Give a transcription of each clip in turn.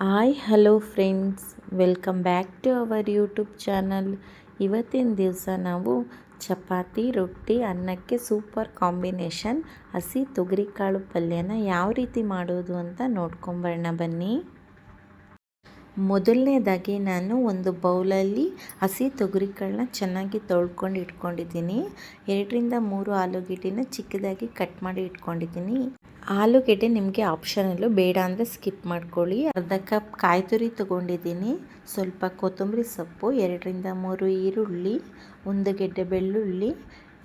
Hi, hello friends. Welcome back to our YouTube channel. ಇವತ್ತಿನ ದಿವಸ ನಾವು ಚಪಾತಿ, ರೊಟ್ಟಿ, ಅನ್ನಕ್ಕೆ ಸೂಪರ್ ಕಾಂಬಿನೇಷನ್ ಹಸಿ ತೊಗರಿಕಾಳು ಪಲ್ಯನ ಯಾವ ರೀತಿ ಮಾಡೋದು ಅಂತ ನೋಡ್ಕೊಂಬರೋಣ ಬನ್ನಿ. ಮೊದಲನೇದಾಗಿ ನಾನು ಒಂದು ಬೌಲಲ್ಲಿ ಹಸಿ ತೊಗರಿಕಾಳನ್ನ ಚೆನ್ನಾಗಿ ತೊಳ್ಕೊಂಡು ಇಟ್ಕೊಂಡಿದ್ದೀನಿ. ಎರಡರಿಂದ ಮೂರು ಆಲೂಗೆಡ್ಡೆನ ಚಿಕ್ಕದಾಗಿ ಕಟ್ ಮಾಡಿ ಇಟ್ಕೊಂಡಿದ್ದೀನಿ. ಆಲೂಗೆಡ್ಡೆ ನಿಮಗೆ ಆಪ್ಷನಲ್ಲು ಬೇಡ ಅಂದರೆ ಸ್ಕಿಪ್ ಮಾಡ್ಕೊಳ್ಳಿ. ಅರ್ಧ ಕಪ್ ಕಾಯಿ ತುರಿ ತೊಗೊಂಡಿದ್ದೀನಿ. ಸ್ವಲ್ಪ ಕೊತ್ತಂಬರಿ ಸೊಪ್ಪು, ಎರಡರಿಂದ ಮೂರು ಈರುಳ್ಳಿ, ಒಂದು ಗೆಡ್ಡೆ ಬೆಳ್ಳುಳ್ಳಿ,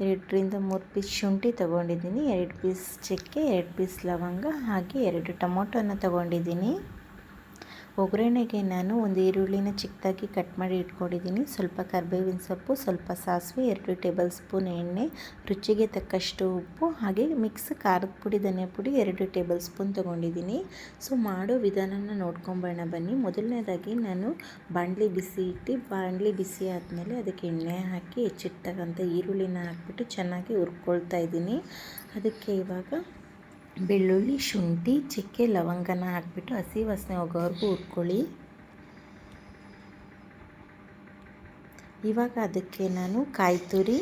ಎರಡರಿಂದ ಮೂರು ಪೀಸ್ ಶುಂಠಿ ತೊಗೊಂಡಿದ್ದೀನಿ, ಎರಡು ಪೀಸ್ ಚಕ್ಕೆ, ಎರಡು ಪೀಸ್ ಲವಂಗ, ಹಾಗೆ ಎರಡು ಟೊಮೊಟೊನ ತೊಗೊಂಡಿದ್ದೀನಿ. ಒಗ್ಗರಣೆಗೆ ನಾನು ಒಂದು ಈರುಳ್ಳಿನ ಚಿಕ್ಕದಾಗಿ ಕಟ್ ಮಾಡಿ ಇಟ್ಕೊಂಡಿದ್ದೀನಿ. ಸ್ವಲ್ಪ ಕರ್ಬೇವಿನ ಸೊಪ್ಪು, ಸ್ವಲ್ಪ ಸಾಸಿವೆ, ಎರಡು ಟೇಬಲ್ ಸ್ಪೂನ್ ಎಣ್ಣೆ, ರುಚಿಗೆ ತಕ್ಕಷ್ಟು ಉಪ್ಪು, ಹಾಗೆ ಮಿಕ್ಸ್ ಖಾರದ ಪುಡಿ, ಧನಿಯಾ ಪುಡಿ ಎರಡು ಟೇಬಲ್ ಸ್ಪೂನ್ ತೊಗೊಂಡಿದ್ದೀನಿ. ಸೊ, ಮಾಡೋ ವಿಧಾನನ ನೋಡ್ಕೊಂಬೋಣ ಬನ್ನಿ. ಮೊದಲನೇದಾಗಿ ನಾನು ಬಾಣಲಿ ಬಿಸಿ ಇಟ್ಟು ಬಾಣಲಿ ಬಿಸಿ ಆದಮೇಲೆ ಅದಕ್ಕೆ ಎಣ್ಣೆ ಹಾಕಿ ಹೆಚ್ಚಿಟ್ಟಂಥ ಈರುಳ್ಳಿನ ಹಾಕ್ಬಿಟ್ಟು ಚೆನ್ನಾಗಿ ಹುರ್ಕೊಳ್ತಾ ಇದ್ದೀನಿ. ಅದಕ್ಕೆ ಇವಾಗ ಬೆಳ್ಳುಳ್ಳಿ, ಶುಂಠಿ, ಚಕ್ಕೆ, ಲವಂಗನ ಹಾಕ್ಬಿಟ್ಟು ಹಸಿ ವಾಸನೆ ಹೋಗೋವರೆಗೂ ಹುರ್ಕೊಳ್ಳಿ. ಇವಾಗ ಅದಕ್ಕೆ ನಾನು ಕಾಯಿ ತುರಿ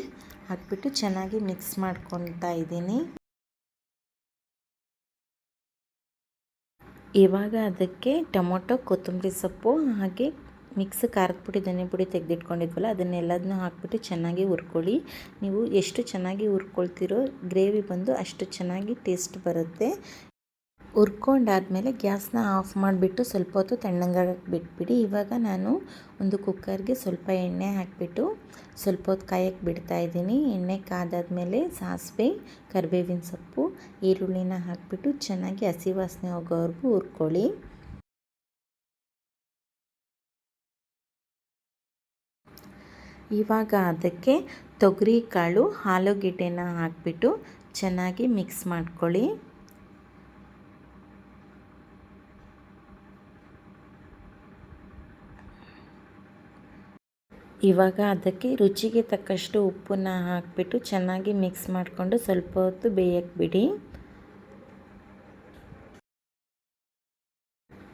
ಹಾಕ್ಬಿಟ್ಟು ಚೆನ್ನಾಗಿ ಮಿಕ್ಸ್ ಮಾಡ್ಕೊತಾ ಇದ್ದೀನಿ. ಇವಾಗ ಅದಕ್ಕೆ ಟೊಮೊಟೊ, ಕೊತ್ತಂಬರಿ ಸೊಪ್ಪು ಹಾಗೆ ಮಿಕ್ಸ್ ಖಾರದ ಪುಡಿ, ಧನಿಯಾ ಪುಡಿ ತೆಗೆದಿಟ್ಕೊಂಡಿದ್ವಲ್ಲ, ಅದನ್ನೆಲ್ಲದನ್ನೂ ಹಾಕ್ಬಿಟ್ಟು ಚೆನ್ನಾಗಿ ಹುರ್ಕೊಳ್ಳಿ. ನೀವು ಎಷ್ಟು ಚೆನ್ನಾಗಿ ಹುರ್ಕೊಳ್ತಿರೋ, ಗ್ರೇವಿ ಬಂದು ಅಷ್ಟು ಚೆನ್ನಾಗಿ ಟೇಸ್ಟ್ ಬರುತ್ತೆ. ಹುರ್ಕೊಂಡಾದಮೇಲೆ ಗ್ಯಾಸ್ನ ಆಫ್ ಮಾಡಿಬಿಟ್ಟು ಸ್ವಲ್ಪ ಹೊತ್ತು ತಣ್ಣಗಾಗಕ್ಕೆ ಬಿಟ್ಬಿಡಿ. ಇವಾಗ ನಾನು ಒಂದು ಕುಕ್ಕರ್ಗೆ ಸ್ವಲ್ಪ ಎಣ್ಣೆ ಹಾಕಿಬಿಟ್ಟು ಸ್ವಲ್ಪ ಹೊತ್ತು ಕಾಯಕ್ಕೆ ಬಿಡ್ತಾ ಇದ್ದೀನಿ. ಎಣ್ಣೆ ಕಾದಾದಮೇಲೆ ಸಾಸಿವೆ, ಕರಿಬೇವಿನ ಸೊಪ್ಪು, ಈರುಳ್ಳಿನ ಹಾಕಿಬಿಟ್ಟು ಚೆನ್ನಾಗಿ ಹಸಿ ವಾಸನೆ ಹೋಗೋವರೆಗೂ ಹುರ್ಕೊಳ್ಳಿ. ಇವಾಗ ಅದಕ್ಕೆ ತೊಗರಿ, ಕಾಳು ಆಲೂಗೆಡ್ಡೆನ ಹಾಕ್ಬಿಟ್ಟು ಚೆನ್ನಾಗಿ ಮಿಕ್ಸ್ ಮಾಡ್ಕೊಳ್ಳಿ. ಇವಾಗ ಅದಕ್ಕೆ ರುಚಿಗೆ ತಕ್ಕಷ್ಟು ಉಪ್ಪನ್ನ ಹಾಕಿಬಿಟ್ಟು ಚೆನ್ನಾಗಿ ಮಿಕ್ಸ್ ಮಾಡಿಕೊಂಡು ಸ್ವಲ್ಪ ಹೊತ್ತು ಬೇಯಕ್ಕೆ ಬಿಡಿ.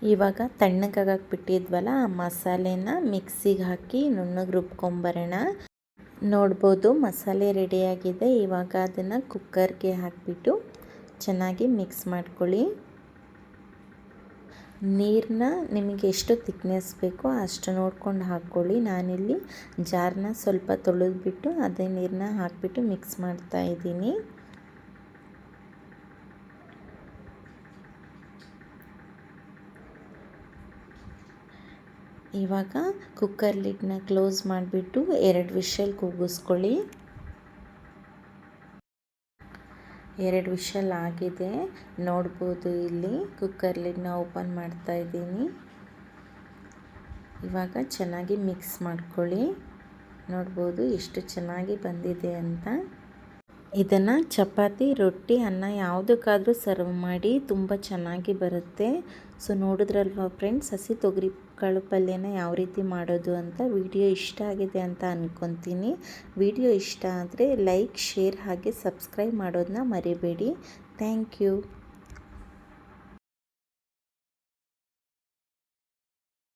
ಇವಾಗ ತಣ್ಣಗಾಗಕ್ಕೆ ಬಿಟ್ಟಿದ್ವಲ್ಲ ಆ ಮಸಾಲೆನ ಮಿಕ್ಸಿಗೆ ಹಾಕಿ ನುಣ್ಣಗೆ ರುಬ್ಕೊಂಬರೋಣ. ನೋಡ್ಬೋದು ಮಸಾಲೆ ರೆಡಿಯಾಗಿದೆ. ಇವಾಗ ಅದನ್ನು ಕುಕ್ಕರ್ಗೆ ಹಾಕಿಬಿಟ್ಟು ಚೆನ್ನಾಗಿ ಮಿಕ್ಸ್ ಮಾಡ್ಕೊಳ್ಳಿ. ನೀರನ್ನ ನಿಮಗೆ ಎಷ್ಟು ತಿಕ್ನೆಸ್ ಬೇಕೋ ಅಷ್ಟು ನೋಡ್ಕೊಂಡು ಹಾಕ್ಕೊಳ್ಳಿ. ನಾನಿಲ್ಲಿ ಜಾರನ್ನ ಸ್ವಲ್ಪ ತೊಳೆದ್ಬಿಟ್ಟು ಅದೇ ನೀರನ್ನ ಹಾಕಿಬಿಟ್ಟು ಮಿಕ್ಸ್ ಮಾಡ್ತಾ ಇದ್ದೀನಿ. ಇವಾಗ ಕುಕ್ಕರ್ ಲಿಡ್ನ ಕ್ಲೋಸ್ ಮಾಡಿಬಿಟ್ಟು ಎರಡು ವಿಷಲ್ ಕೂಗಿಸ್ಕೊಳ್ಳಿ. ಎರಡು ವಿಷಲ್ ಆಗಿದೆ. ನೋಡ್ಬೋದು ಇಲ್ಲಿ ಕುಕ್ಕರ್ ಲಿಡ್ನ ಓಪನ್ ಮಾಡ್ತಾ ಇದ್ದೀನಿ. ಇವಾಗ ಚೆನ್ನಾಗಿ ಮಿಕ್ಸ್ ಮಾಡ್ಕೊಳ್ಳಿ. ನೋಡ್ಬೋದು ಎಷ್ಟು ಚೆನ್ನಾಗಿ ಬಂದಿದೆ ಅಂತ. ಇದನ್ನು ಚಪಾತಿ, ರೊಟ್ಟಿ, ಅನ್ನ ಯಾವುದಕ್ಕಾದರೂ ಸರ್ವ್ ಮಾಡಿ ತುಂಬ ಚೆನ್ನಾಗಿ ಬರುತ್ತೆ. ಸೊ ನೋಡಿದ್ರಲ್ವ ಫ್ರೆಂಡ್ಸ್ ಹಸಿ ತೊಗರಿ ಕಾಳು ಪಲ್ಯನ ಯಾವ ರೀತಿ ಮಾಡೋದು ಅಂತ ವಿಡಿಯೋ ಇಷ್ಟ ಆಗಿದೆ ಅಂತ ಅಂದ್ಕೊತೀನಿ ವಿಡಿಯೋ ಇಷ್ಟ ಆದರೆ ಲೈಕ್ ಶೇರ್ ಹಾಗೆ ಸಬ್ಸ್ಕ್ರೈಬ್ ಮಾಡೋದನ್ನ ಮರಿಬೇಡಿ. Thank you